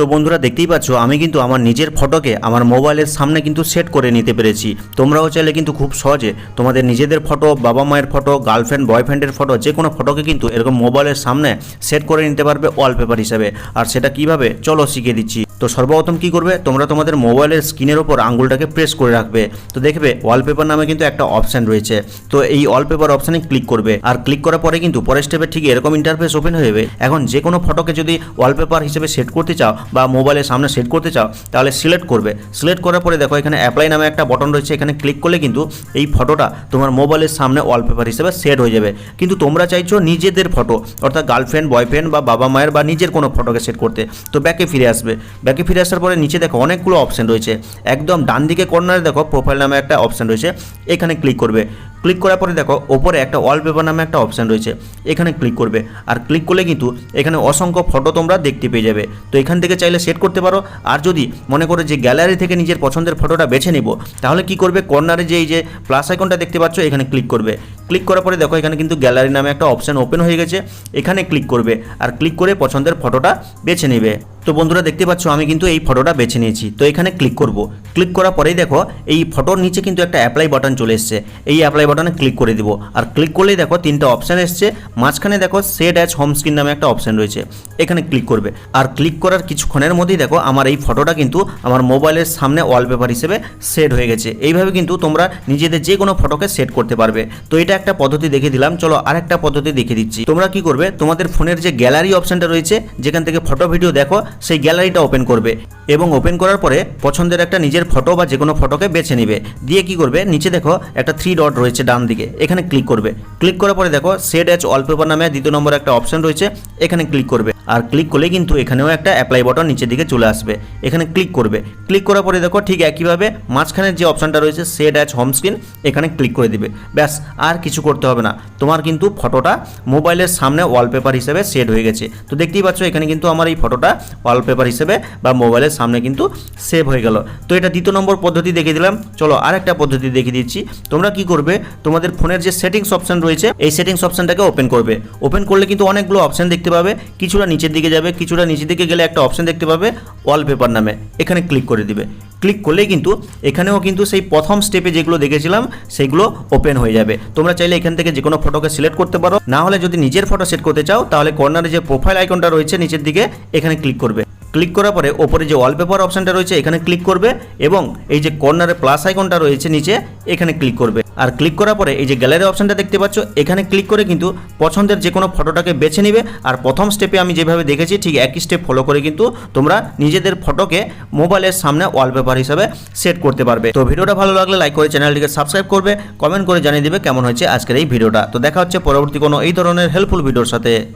তো বন্ধুরা দেখতেই পাচ্ছ, আমি কিন্তু আমার নিজের ফটোকে আমার মোবাইলের সামনে কিন্তু সেট করে নিতে পেরেছি। তোমরাও চাইলে কিন্তু খুব সহজে তোমাদের নিজেদের ফটো বাবা মায়ের ফটো গার্লফ্রেন্ড বয়ফ্রেন্ডের ফটো যে কোনো ফটোকে কিন্তু এরকম মোবাইলের সামনে সেট করে নিতে পারবে ওয়ালপেপার হিসেবে। আর সেটা কীভাবে? চলো শিখিয়ে দিচ্ছি। তো সর্বপ্রথম কি করবে? তোমরা তোমাদের মোবাইলের স্ক্রিনের ওপর আঙুলটাকে প্রেস করে রাখবে। তো দেখবে ওয়ালপেপার নামে কিন্তু একটা অপশান রয়েছে। তো এই ওয়ালপেপার অপশানে ক্লিক করবে। আর ক্লিক করার পরে কিন্তু পরের স্টেপে ঠিক এরকম ইন্টারফেস ওপেন হয়ে যাবে। এখন যে কোনো ফটোকে যদি ওয়ালপেপার হিসেবে সেট করতে চাও বা মোবাইলের সামনে সেট করতে চাও, তাহলে সিলেক্ট করবে। সিলেক্ট করার পরে দেখো এখানে অ্যাপ্লাই নামে একটা বটন রয়েছে, এখানে ক্লিক করলে কিন্তু এই ফটোটা তোমার মোবাইলের সামনে ওয়ালপেপার হিসেবে সেট হয়ে যাবে। কিন্তু তোমরা চাইছো নিজেদের ফটো অর্থাৎ গার্লফ্রেন্ড বয়ফ্রেন্ড বা বাবা মায়ের বা নিজের কোনো ফটোকে সেট করতে। তো ব্যাকে ফিরে আসবে। ব্যাকে ফিরে আসার পরে নিচে দেখো অনেকগুলো অপশন রয়েছে। একদম ডান দিকে কর্নারে দেখো প্রোফাইল নামে একটা অপশন রয়েছে। এখানে ক্লিক করবে। ক্লিক করার পরে দেখো, ওপরে একটা ওয়ালপেপার নামে একটা অপশান রয়েছে। এখানে ক্লিক করবে। আর ক্লিক করলে কিন্তু এখানে অসংখ্য ফটো তোমরা দেখতে পেয়ে যাবে। তো এখান থেকে চাইলে সেট করতে পারো। আর যদি মনে করো যে গ্যালারি থেকে নিজের পছন্দের ফটোটা বেছে নিব, তাহলে কি করবে? কর্নারে যে এই যে প্লাস আইকনটা দেখতে পাচ্ছ, এখানে ক্লিক করবে। ক্লিক করার পরে দেখো, এখানে কিন্তু গ্যালারি নামে একটা অপশান ওপেন হয়ে গেছে। এখানে ক্লিক করবে। আর ক্লিক করে পছন্দের ফটোটা বেছে নেবে। তো বন্ধুরা দেখতে পাচ্ছ, আমি কিন্তু এই ফটোটা বেছে নিয়েছি। তো এখানে ক্লিক করব। ক্লিক করার পরেই দেখো, এই ফটোর নিচে কিন্তু একটা অ্যাপ্লাই বাটন চলে এসছে। এই অ্যাপ্লাই বাটনে ক্লিক করে দিব। আর ক্লিক করলেই দেখো, তিনটা অপশান এসছে। মাঝখানে দেখো সেট অ্যাজ হোম স্ক্রিন নামে একটা অপশান রয়েছে। এখানে ক্লিক করবে। আর ক্লিক করার কিছুক্ষণের মধ্যেই দেখো, আমার এই ফটোটা কিন্তু আমার মোবাইলের সামনে ওয়ালপেপার হিসেবে সেট হয়ে গেছে। এইভাবে কিন্তু তোমরা নিজেদের যে কোনো ফটোকে সেট করতে পারবে। তো এটা একটা পদ্ধতি দেখে দিলাম। চলো আরেকটা পদ্ধতি দেখে দিচ্ছি। তোমরা কি করবে? তোমাদের ফোনের যে গ্যালারি অপশানটা রয়েছে, যেখান থেকে ফটো ভিডিও দেখো সেই গ্যালারিটা ওপেন করবে এবং ওপেন করার পরে পছন্দের একটা নিজের ফটো বা যে কোনো ফটোকে বেছে নিবে। দিয়ে কি করবে? নিচে দেখো একটা থ্রি ডট রয়েছে ডান দিকে। এখানে ক্লিক করবে। ক্লিক করার পরে দেখো সেট অ্যাজ ওয়ালপেপার নামে দ্বিতীয় নম্বর একটা অপশন রয়েছে। এখানে ক্লিক করবে। আর ক্লিক করলে কিন্তু এখানেও একটা অ্যাপ্লাই বটন নিচের দিকে চলে আসবে। এখানে ক্লিক করবে। ক্লিক করার পরে দেখো ঠিক একইভাবে মাঝখানের যে অপশনটা রয়েছে সেট অ্যাজ হোম স্ক্রিন এখানে ক্লিক করে দিবে। ব্যাস, আর কিছু করতে হবে না। তোমার কিন্তু ফটোটা মোবাইলের সামনে ওয়ালপেপার হিসেবে সেট হয়ে গেছে। তো দেখতেই পাচ্ছ এখানে কিন্তু আমার এই ফটোটা ওয়ালপেপার হিসেবে বা মোবাইলের সামনে কিন্তু সেভ হয়ে গেল। তো এটা দ্বিতীয় নম্বর পদ্ধতি দেখে দিলাম। চলো আরেকটা পদ্ধতি দেখে দিচ্ছি। তোমরা কি করবে? তোমাদের ফোনের যে সেটিংস অপশন রয়েছে, এই সেটিংস অপশনটাকে ওপেন করবে। ওপেন করলে কিন্তু অনেকগুলো অপশন দেখতে পাবে। কিছুটা নিচের দিকে যাবে, কিছুটা নিচের দিকে গেলে একটা অপশন দেখতে পাবে ওয়ালপেপার নামে। এখানে ক্লিক করে দিবে। ক্লিক করলেই কিন্তু এখানেও কিন্তু সেই প্রথম স্টেপে যেগুলো দেখেছিলাম, সেগুলো ওপেন হয়ে যাবে। তোমরা চাইলে এখান থেকে যে কোনো ফটোকে সিলেক্ট করতে পারো। না হলে যদি নিজের ফটো সেট করতে চাও, তাহলে কর্নারে যে প্রোফাইল আইকনটা রয়েছে, নিচের দিকে এখানে ক্লিক করবে। ক্লিক করার পরে ওপরে যে ওয়ালপেপার অপশনটা রয়েছে, এখানে ক্লিক করবে এবং এই যে কর্নারে প্লাস আইকনটা রয়েছে নিচে, এখানে ক্লিক করবে। আর ক্লিক করার পরে এই যে গ্যালারি অপশনটা দেখতে পাচ্ছ, এখানে ক্লিক করে কিন্তু পছন্দের যে কোনো ফটোটাকে বেছে নিবে। আর প্রথম স্টেপে আমি যেভাবে দেখেছি, ঠিক একই স্টেপ ফলো করে কিন্তু তোমরা নিজেদের ফটোকে মোবাইলের সামনে ওয়ালপেপার হিসাবে সেট করতে পারবে। তো ভিডিওটা ভালো লাগলে লাইক করে চ্যানেলটিকে সাবস্ক্রাইব করবে কমেন্ট করে জানিয়ে দিবে কেমন হয়েছে আজকের এই ভিডিওটা। তো দেখা হচ্ছে পরবর্তী কোনো এই ধরনের হেল্পফুল ভিডিওর সাথে।